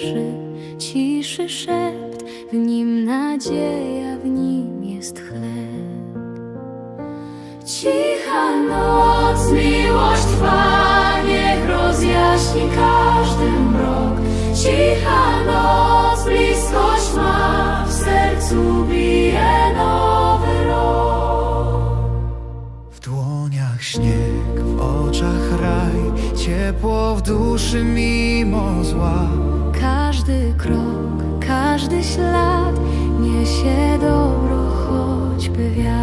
ciszy, ciszy szept, w nim nadzieja. każdy ślad niesie dobro, choćby wiatr.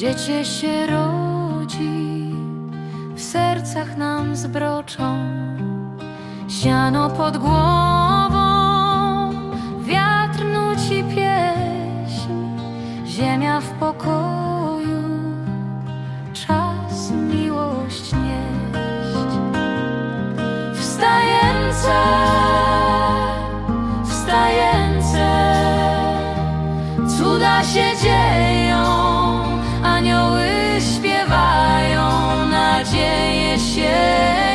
Dziecię się rodzi, w sercach nam zbroczą, siano pod głową, wiatr nuci pieśń, ziemia w pokoju, czas miłość nieść. Wstajęce, wstajęce, cuda się dzieje. quer.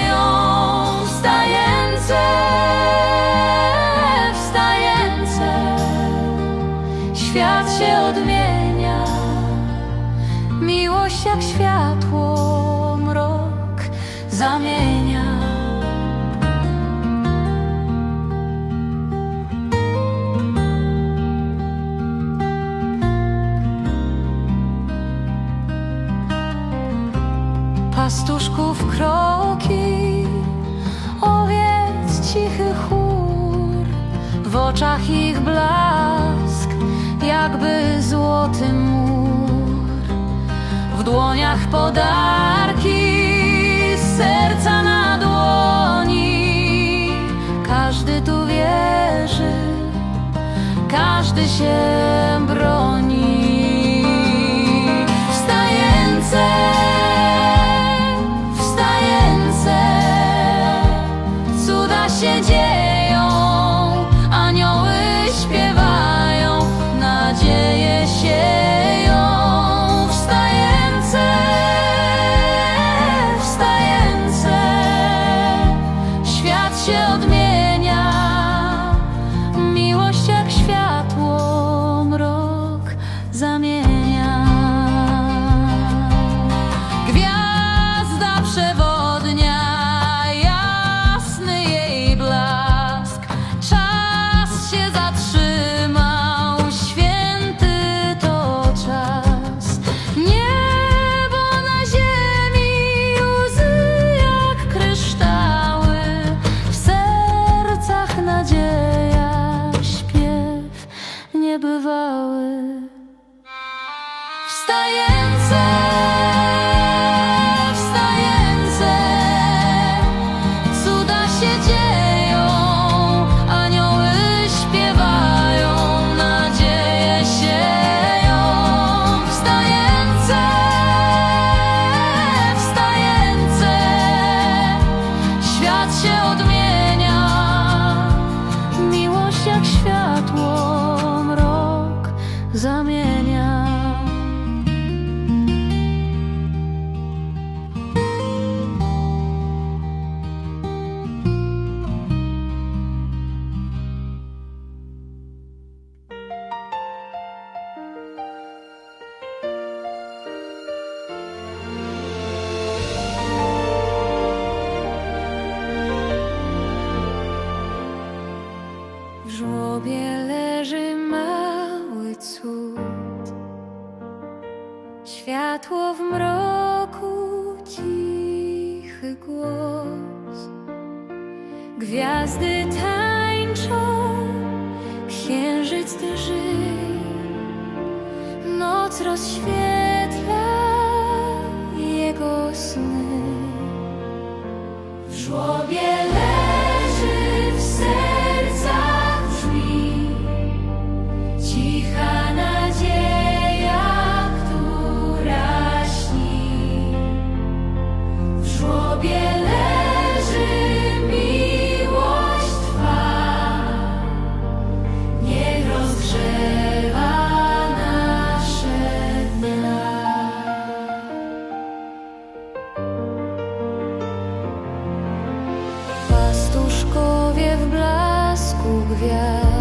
oczach ich blask, jakby złoty mur. W dłoniach podarki, serca na dłoni. Każdy tu wierzy, każdy się Światło w mroku, cichy głos. Gwiazdy tańczą, księżyc drży, noc rozświetla. gracias.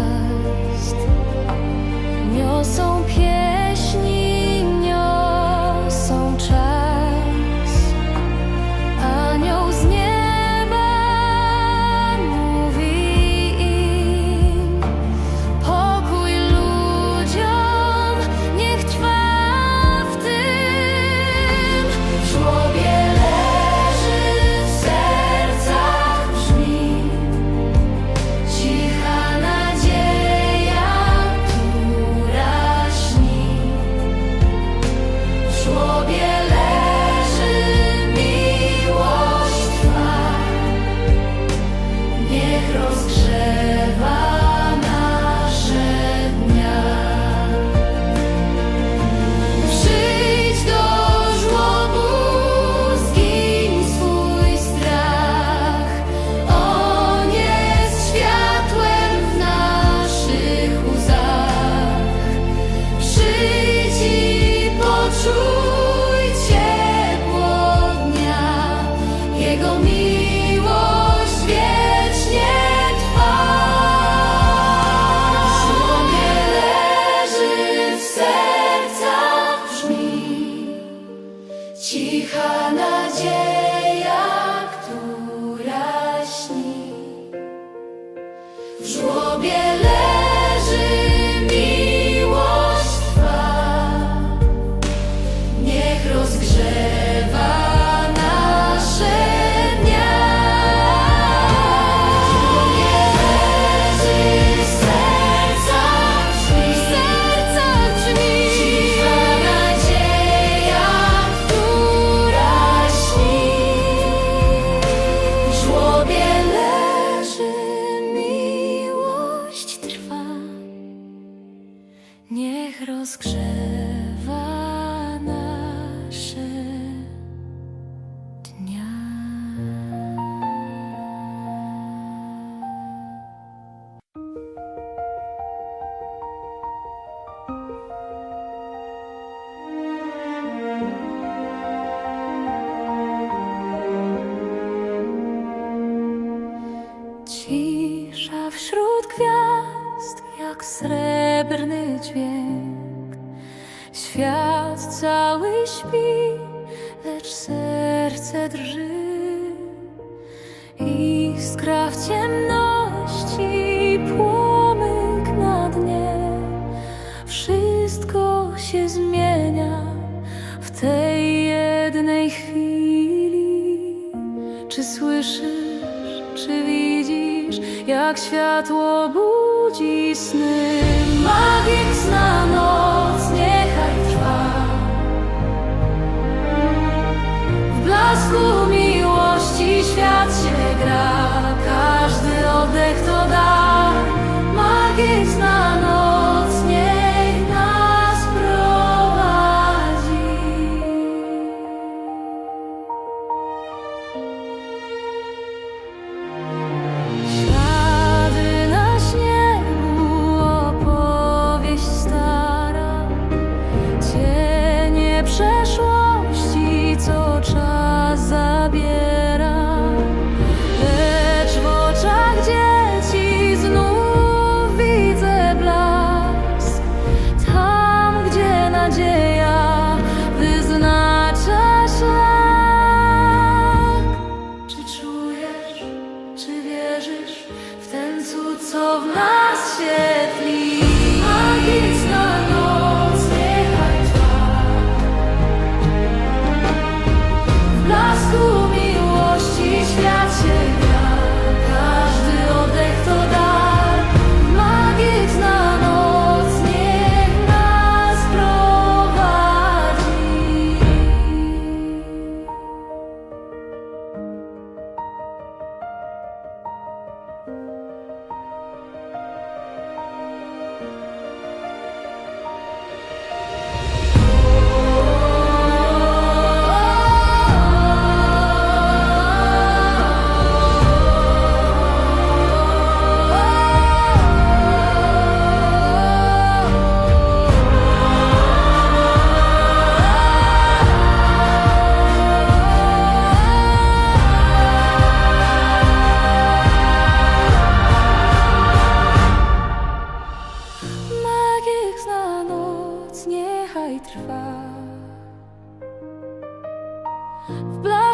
jak srebrny dźwięk. Świat cały śpi, lecz serce drży. Iskra w ciemności, płomyk na dnie. Wszystko się zmienia w tej jednej chwili. Czy słyszysz, czy widzisz, jak światło budzi? ludzi sny. Magiczna noc niechaj trwa. W blasku miłości świat się gra.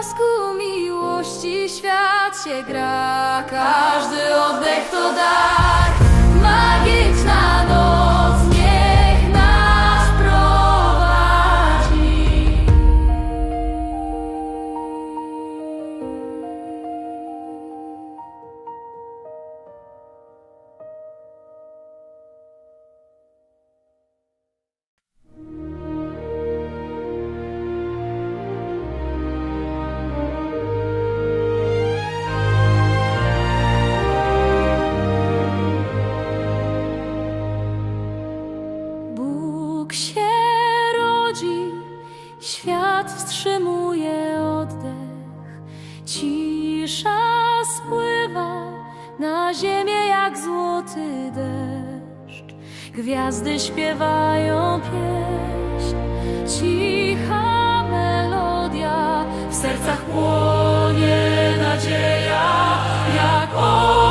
blasku miłości świat się gra. Każdy oddech to dar, magiczna noc. na ziemię jak złoty deszcz. Gwiazdy śpiewają pieśń, cicha melodia, w sercach płonie nadzieja jak on.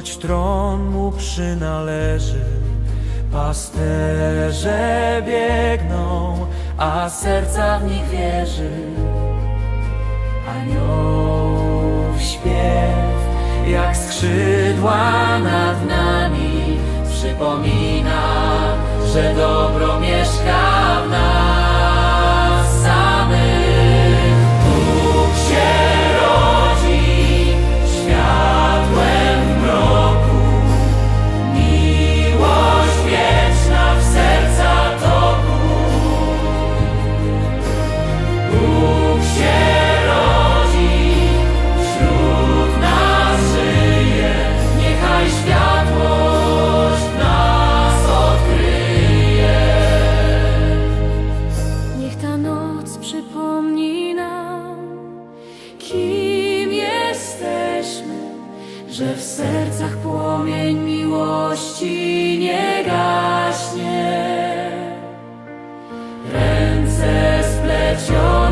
choć tron mu przynależy. Pasterze biegną, a serca w nich wierzy. Aniołów śpiew, jak skrzydła nad nami, przypomina, że dobro mieszka w nas. nas przypomni nam, kim jesteśmy, że w sercach płomień miłości nie gaśnie. Ręce splecione.